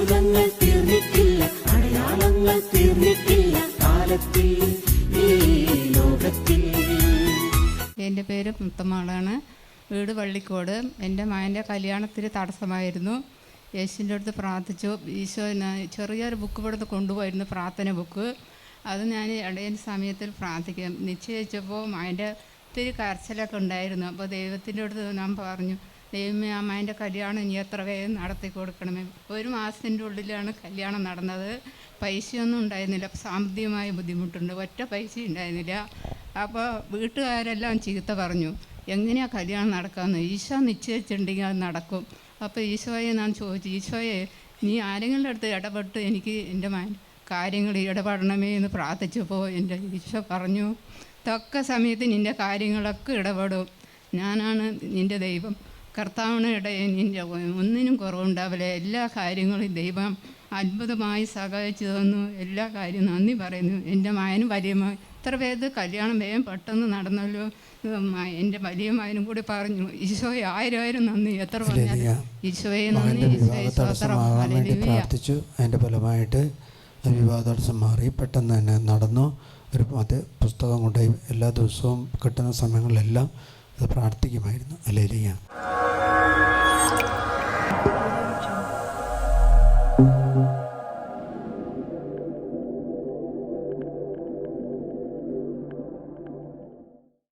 അത്ഭുതങ്ങൾ തീർന്നിട്ടില്ല അടയാളങ്ങൾ തീർന്നിട്ടില്ല കാലത്തിൽ എന്റെ പേര് മുത്തമ്മാളാണ് വീട് വള്ളിക്കോട്. എന്റെ മകന്റെ കല്യാണത്തിന് തടസ്സമായിരുന്നു. യേശുവിന്റെ അടുത്ത് പ്രാർത്ഥിച്ചു. ഈശോ ചെറിയൊരു ബുക്ക് ഇവിടുന്ന് കൊണ്ടുപോയിരുന്നു പ്രാർത്ഥന ബുക്ക് അത് ഞാൻ ഇടയൻ സമയത്തിൽ പ്രാർത്ഥിക്കും. നിശ്ചയിച്ചപ്പോൾ അതിന്റെ ഒത്തിരി കരച്ചിലൊക്കെ ഉണ്ടായിരുന്നു. അപ്പോൾ ദൈവത്തിന്റെ അടുത്ത് ഞാൻ പറഞ്ഞു ദൈവമേ അമ്മേന്റെ കല്യാണം ഇനി എത്ര വേഗം നടത്തി കൊടുക്കണമേ. ഒരു മാസത്തിന്റെ ഉള്ളിലാണ് കല്യാണം നടന്നത്. പൈസയൊന്നും ഉണ്ടായിരുന്നില്ല. സാമ്പത്തികമായ ബുദ്ധിമുട്ടുണ്ട്. ഒറ്റ പൈസ ഉണ്ടായിരുന്നില്ല. അപ്പോൾ വീട്ടുകാരെല്ലാം ചീത്ത പറഞ്ഞു. എങ്ങനെയാണ് കല്യാണം നടക്കാമെന്ന് ഈശോ നിശ്ചയിച്ചിട്ടുണ്ടെങ്കിൽ അത് നടക്കും. അപ്പോൾ ഈശോയെ ഞാൻ ചോദിച്ചു ഈശോയെ നീ ആരെങ്കിലും അടുത്ത് ഇടപെട്ട് എനിക്ക് എന്റെ കാര്യങ്ങൾ ഇടപെടണമേ എന്ന് പ്രാർത്ഥിച്ചപ്പോൾ എന്റെ ഈശോ പറഞ്ഞു തക്ക സമയത്ത് നിന്റെ കാര്യങ്ങളൊക്കെ ഇടപെടും. ഞാനാണ് നിന്റെ ദൈവം. കർത്താവിന് ഇടയിൽ നിന്റെ ഒന്നിനും കുറവുണ്ടാവില്ല. എല്ലാ കാര്യങ്ങളും ദൈവം അത്ഭുതമായി സഹായിച്ചു തന്നു. എല്ലാ കാര്യവും നന്ദി പറയുന്നു. എന്റെ മായനും വലിയ മകൻ ഇത്ര പേര് കല്യാണം വേഗം പെട്ടെന്ന് നടന്നല്ലോ. എന്റെ വലിയ മകനും കൂടി പറഞ്ഞു ഈശോയെ ആയിരം ആയിരം നന്ദി. എത്ര പറഞ്ഞു ഈശോയെ നന്ദി. പ്രാർത്ഥിച്ചു. അതിന്റെ ഫലമായിട്ട് ആ വിവാഹ തടസ്സം മാറി. പെട്ടെന്ന് തന്നെ നടന്നു. ഒരു അത് പുസ്തകം കൊണ്ടുപോയി എല്ലാ ദിവസവും കിട്ടുന്ന സമയങ്ങളിലെല്ലാം അത് പ്രാർത്ഥിക്കുമായിരുന്നു. you